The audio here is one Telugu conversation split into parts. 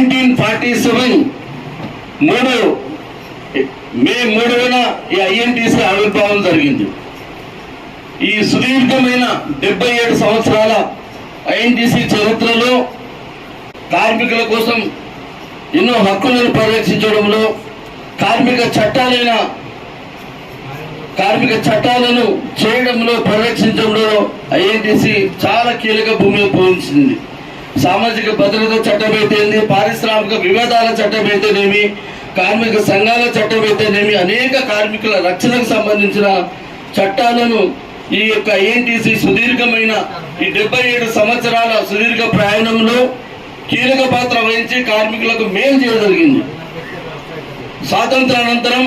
నైన్టీన్ ఫార్టీ సెవెన్ మూడు మే మూడున ఈ ఐఎన్టీసీ ఆవిర్భావం జరిగింది. ఈ సుదీర్ఘమైన డెబ్బై ఏడు సంవత్సరాల ఐఎన్టీసీ చరిత్రలో కార్మికుల కోసం ఎన్నో హక్కులను పరిరక్షించడంలో కార్మిక చట్టాలైన కార్మిక చట్టాలను చేయడంలో పరిరక్షించడంలో ఐఎన్టీసీ చాలా కీలక భూమిని పోషించింది. సామాజిక భద్రత చట్టం అయితేంది పారిశ్రామిక వివాదాల చట్టం అయితేనేమి కార్మిక సంఘాల చట్టం అయితేనేమి అనేక కార్మికుల రక్షణకు సంబంధించిన చట్టాలను ఈ యొక్క ఏఎన్టీసీ సుదీర్ఘమైన ఈ డెబ్బై ఏడు సంవత్సరాల సుదీర్ఘ ప్రయాణంలో కీలక పాత్ర వహించి కార్మికులకు మేలు చేయగలిగింది స్వాతంత్రానంతరం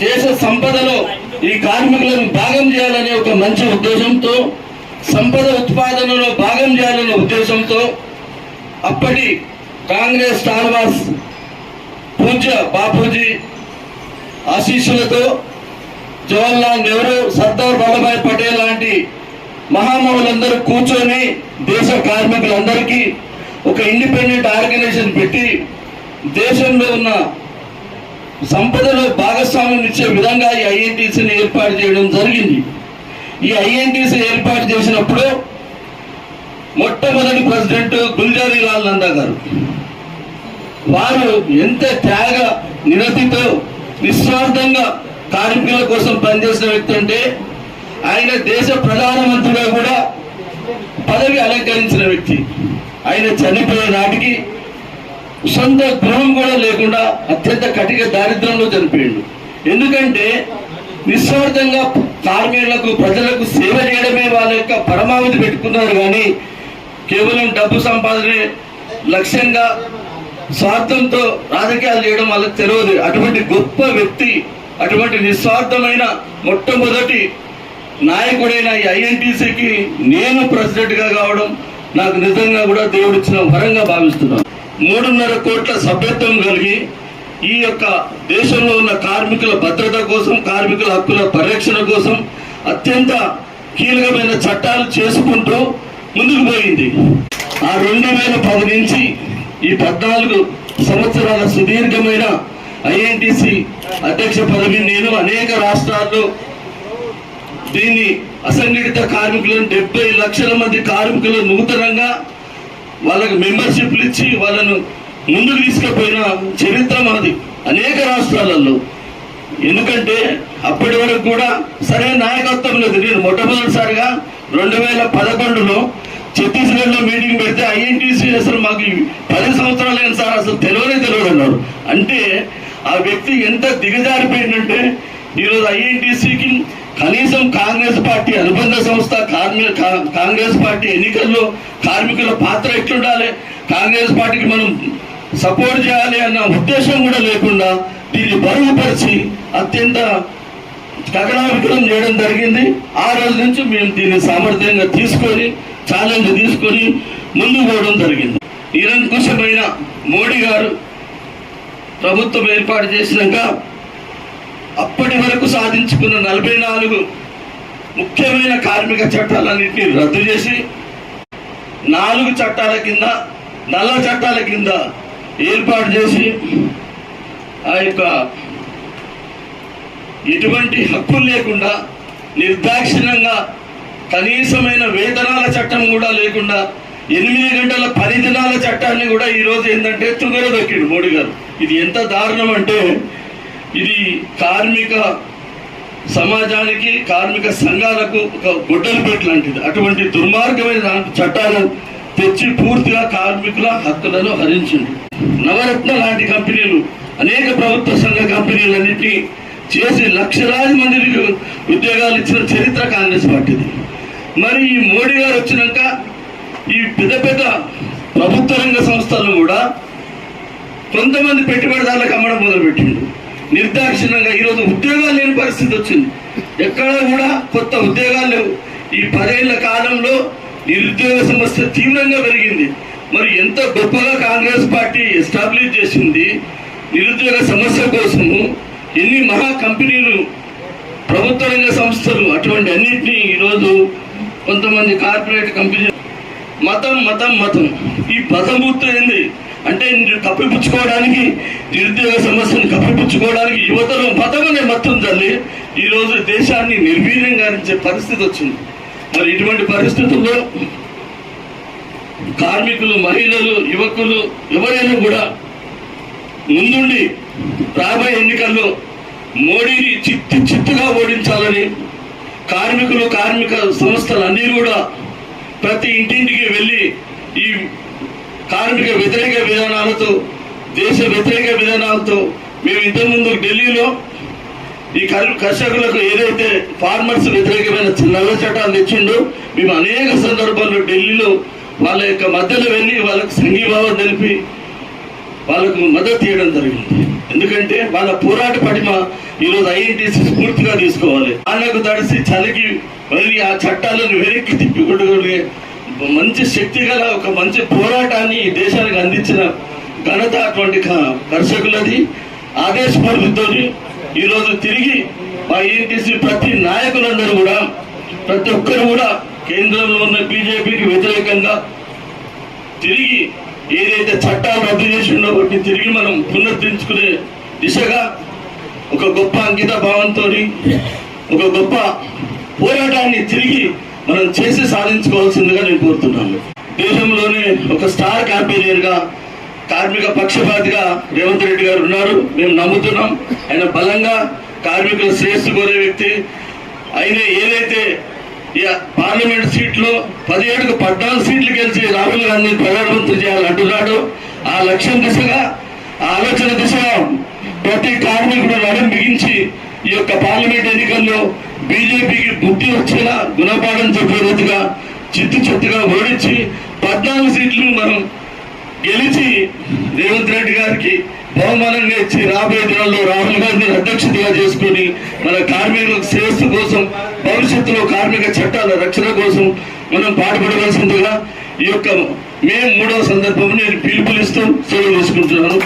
దేశ సంపదలో ఈ కార్మికులను భాగం చేయాలనే ఒక మంచి ఉద్దేశంతో సంపద ఉత్పాదనలో భాగం చేయాలనే ఉద్దేశంతో అప్పటి కాంగ్రెస్ స్టార్వాస్ పూజ్య బాపూజీ ఆశీస్సులతో జవహర్లాల్ నెహ్రూ సర్దార్ వల్లభాయ్ పటేల్ లాంటి మహామహులందరూ కూర్చొని దేశ కార్మికులందరికీ ఒక ఇండిపెండెంట్ ఆర్గనైజేషన్ పెట్టి దేశంలో ఉన్న సంపదలో భాగస్వామ్యం ఇచ్చే విధంగా ఈ ఐఎన్టీసీని ఏర్పాటు చేయడం జరిగింది. ఈ ఐఎన్టీసీ ఏర్పాటు చేసినప్పుడు మొట్టమొదటి ప్రెసిడెంట్ గుల్జారీ లాల్ నందా గారు. వారు ఎంత త్యాగ నిరతితో నిస్వార్థంగా కార్మికుల కోసం పనిచేసిన వ్యక్తి అంటే ఆయన దేశ ప్రధానమంత్రిగా కూడా పదవి అలంకరించిన వ్యక్తి. ఆయన చనిపోయే నాటికి సొంత గృహం కూడా లేకుండా అత్యంత కటిక దారిద్రంలో చనిపోయిండు. ఎందుకంటే నిస్వార్థంగా కార్మికులకు ప్రజలకు సేవ చేయడమే వాళ్ళ యొక్క పరమావధి పెట్టుకున్నారు కానీ కేవలం డబ్బు సంపాదనే లక్ష్యంగా స్వార్థంతో రాజకీయాలు చేయడం వాళ్ళకి తెలియదు. అటువంటి గొప్ప వ్యక్తి అటువంటి నిస్వార్థమైన మొట్టమొదటి నాయకుడైన ఈ ఐఎన్టీసీకి నేను ప్రెసిడెంట్గా కావడం నాకు నిజంగా కూడా దేవుడిచ్చిన వరంగా భావిస్తున్నాను. మూడున్నర కోట్ల సభ్యత్వం కలిగి ఈ యొక్క దేశంలో ఉన్న కార్మికుల భద్రత కోసం కార్మికుల హక్కుల పరిరక్షణ కోసం అత్యంత కీలకమైన చట్టాలు చేసుకుంటూ ముందుకు పోయింది. ఆ రెండు వేల పది నుంచి ఈ పద్నాలుగు సంవత్సరాల సుదీర్ఘమైన ఐఎన్టీసీ అధ్యక్ష పదవి నేను అనేక రాష్ట్రాల్లో దీన్ని అసంఘటిత కార్మికులను డెబ్బై లక్షల మంది కార్మికులు నూతనంగా వాళ్ళకి మెంబర్షిప్లు ఇచ్చి వాళ్ళను ముందుకు తీసుకుపోయిన చరిత్ర మాది అనేక రాష్ట్రాలలో. ఎందుకంటే అప్పటి వరకు కూడా సరైన నాయకత్వం లేదు. నేను మొట్టమొదటిసారిగా రెండు వేల పదకొండులో ఛత్తీస్గఢ్లో మీటింగ్ పెడితే ఐఎన్టీసీ అసలు మాకు పది పది సంవత్సరాలైన సార్? అసలు తెలియనే తెలియదు అన్నారు. అంటే ఆ వ్యక్తి ఎంత దిగజారిపోయిందంటే ఈరోజు ఐఎన్టీసీకి కనీసం కాంగ్రెస్ పార్టీ అనుబంధ సంస్థ కార్మిక కా- కాంగ్రెస్ పార్టీ ఎన్నికల్లో కార్మికుల పాత్ర ఎట్లుండాలి? కాంగ్రెస్ పార్టీకి మనం సపోర్ట్ చేయాలి అన్న ఉద్దేశం కూడా లేకుండా దీన్ని బరుగుపరిచి అత్యంత గగనావికలం చేయడం జరిగింది. ఆ రోజు నుంచి మేము దీన్ని సామర్థ్యంగా తీసుకొని ఛాలెంజ్ తీసుకొని ముందుకు పోవడం జరిగింది. నిరంకుశమైన మోడీ గారు ప్రభుత్వం ఏర్పాటు చేసినాక అప్పటి వరకు సాధించుకున్న నలభై నాలుగు ముఖ్యమైన కార్మిక చట్టాలన్నింటినీ రద్దు చేసి నాలుగు చట్టాల కింద నల్ల చట్టాల కింద ఏర్పాటు చేసి ఆ యొక్క ఎటువంటి హక్కులు లేకుండా నిర్దాక్షిణ్యంగా కనీసమైన వేతనాల చట్టం కూడా లేకుండా ఎనిమిది గంటల పని దినాల చట్టాన్ని కూడా ఈరోజు ఏంటంటే తుంగరదొక్కిండు మోడీ గారు. ఇది ఎంత దారుణం అంటే ఇది కార్మిక సమాజానికి కార్మిక సంఘాలకు ఒక గుడ్డలు పెట్టలాంటిది అటువంటి దుర్మార్గమైన చట్టాలు చట్టాలను తెచ్చి పూర్తిగా కార్మికుల హక్కులను హరించింది నవరత్న లాంటి కంపెనీలు అనేక ప్రభుత్వ సంఘ కంపెనీలన్నింటినీ చేసి లక్షలాది మందికి ఉద్యోగాలు ఇచ్చిన చరిత్ర కాంగ్రెస్ పార్టీది. మరి ఈ మోడీ గారు వచ్చినాక ఈ పెద్ద పెద్ద ప్రభుత్వ రంగ సంస్థలు కూడా కొంతమంది పెట్టుబడిదారులకు అమ్మడం మొదలుపెట్టిండు. నిర్దాక్షిణ్యంగా ఈరోజు ఉద్యోగాలు లేని పరిస్థితి వచ్చింది. ఎక్కడ కూడా కొత్త ఉద్యోగాలు లేవు. ఈ పదేళ్ళ కాలంలో నిరుద్యోగ సమస్య తీవ్రంగా పెరిగింది. మరి ఎంత గొప్పగా కాంగ్రెస్ పార్టీ ఎస్టాబ్లిష్ చేసింది నిరుద్యోగ సమస్య కోసము ఎన్ని మహా కంపెనీలు ప్రభుత్వ రంగ సంస్థలు అటువంటి అన్నింటినీ ఈరోజు కొంతమంది కార్పొరేట్ కంపెనీ మతం మతం మతం. ఈ పదమూర్తి ఏంది? అంటే కప్పిపుచ్చుకోవడానికి నిరుద్యోగ సమస్యను కప్పిపుచ్చుకోవడానికి యువతలో మతం అనే మతం తల్లి ఈ రోజు దేశాన్ని నిర్వీర్యంగా పరిస్థితి వచ్చింది. మరి ఇటువంటి పరిస్థితుల్లో కార్మికులు మహిళలు యువకులు ఎవరైనా కూడా ముందుండి రాబోయే ఎన్నికల్లో మోడీని చిత్తు చిత్తుగా ఓడించాలని కార్మికులు కార్మిక సంస్థలన్నీ కూడా ప్రతి ఇంటింటికి వెళ్ళి ఈ కార్మిక వ్యతిరేక విధానాలతో దేశ వ్యతిరేక విధానాలతో మేము ఇంతకుముందు ఢిల్లీలో ఈ కర్షకులకు ఏదైతే ఫార్మర్స్ వ్యతిరేకమైన నల్ల చట్టాలు తెచ్చిండో మేము అనేక సందర్భాల్లో ఢిల్లీలో వాళ్ళ యొక్క మధ్యలో వెళ్ళి వాళ్ళకు సంఘీభావం తెలిపి వాళ్ళకు మద్దతు ఇవ్వడం జరిగింది. ఎందుకంటే వాళ్ళ పోరాట పటిమ ఈరోజు ఐఎన్టీసీ స్ఫూర్తిగా తీసుకోవాలి. వాళ్ళకు తడిసి చలికి వెళ్ళి ఆ చట్టాలను వెనక్కి తిప్పికొట్టుకునే మంచి శక్తి గల ఒక మంచి పోరాటాన్ని ఈ దేశానికి అందించిన ఘనత అటువంటి క- కర్షకులది. ఆదేశపడుతో ఈరోజు తిరిగి మా ఐఎన్టీసీ ప్రతి నాయకులందరూ కూడా ప్రతి ఒక్కరు కూడా కేంద్రంలో ఉన్న బీజేపీకి వ్యతిరేకంగా తిరిగి ఏదైతే చట్టాలు రద్దు చేసిండో వాటిని తిరిగి మనం పునరుద్ధరించుకునే దిశగా ఒక గొప్ప అంకిత భావంతో ఒక గొప్ప పోరాటాన్ని తిరిగి మనం చేసి సాధించుకోవాల్సిందిగా నేను కోరుతున్నాను. దేశంలోనే ఒక స్టార్ క్యాంపెయినర్గా కార్మిక పక్షపాతిగా రేవంత్ రెడ్డి గారు ఉన్నారు. మేము నమ్ముతున్నాం. ఆయన బలంగా కార్మికుల శ్రేయస్సు కోరే వ్యక్తి. ఆయన ఏదైతే పార్లమెంట్ సీట్లో పదిహేడుకు పద్నాలుగు సీట్లు గెలిచి రాహుల్ గాంధీని ప్రధానమంత్రి చేయాలంటున్నాడు ఆ లక్ష్యం దిశగా ఆ ఆలోచన దిశగా ప్రతి కార్మికుడు నడుం బిగించి ఈ యొక్క పార్లమెంట్ ఎన్నికల్లో బీజేపీకి బుద్ధి వచ్చేలా గుణపాఠం చెప్పే రీతిగా చిత్తు చిత్తుగా ఓడించి పద్నాలుగు సీట్లు మనం గెలిచి రేవంత్ రెడ్డి గారికి బహుమానంగా ఇచ్చి రాబోయే దినాల్లో రాహుల్ గాంధీని అధ్యక్షతగా చేసుకొని మన కార్మికుల శ్రేయస్సు కోసం భవిష్యత్తులో కార్మిక చట్టాల రక్షణ కోసం మనం పాటుపడవలసిందిగా ఈ యొక్క మే మూడవ సందర్భం నేను పిలుపునిస్తూ సెలవు తీసుకుంటున్నాను.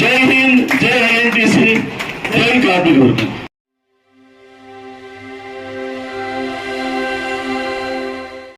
జై హింద్ జై ఐఎన్టీసీ జై కార్మిక వర్గం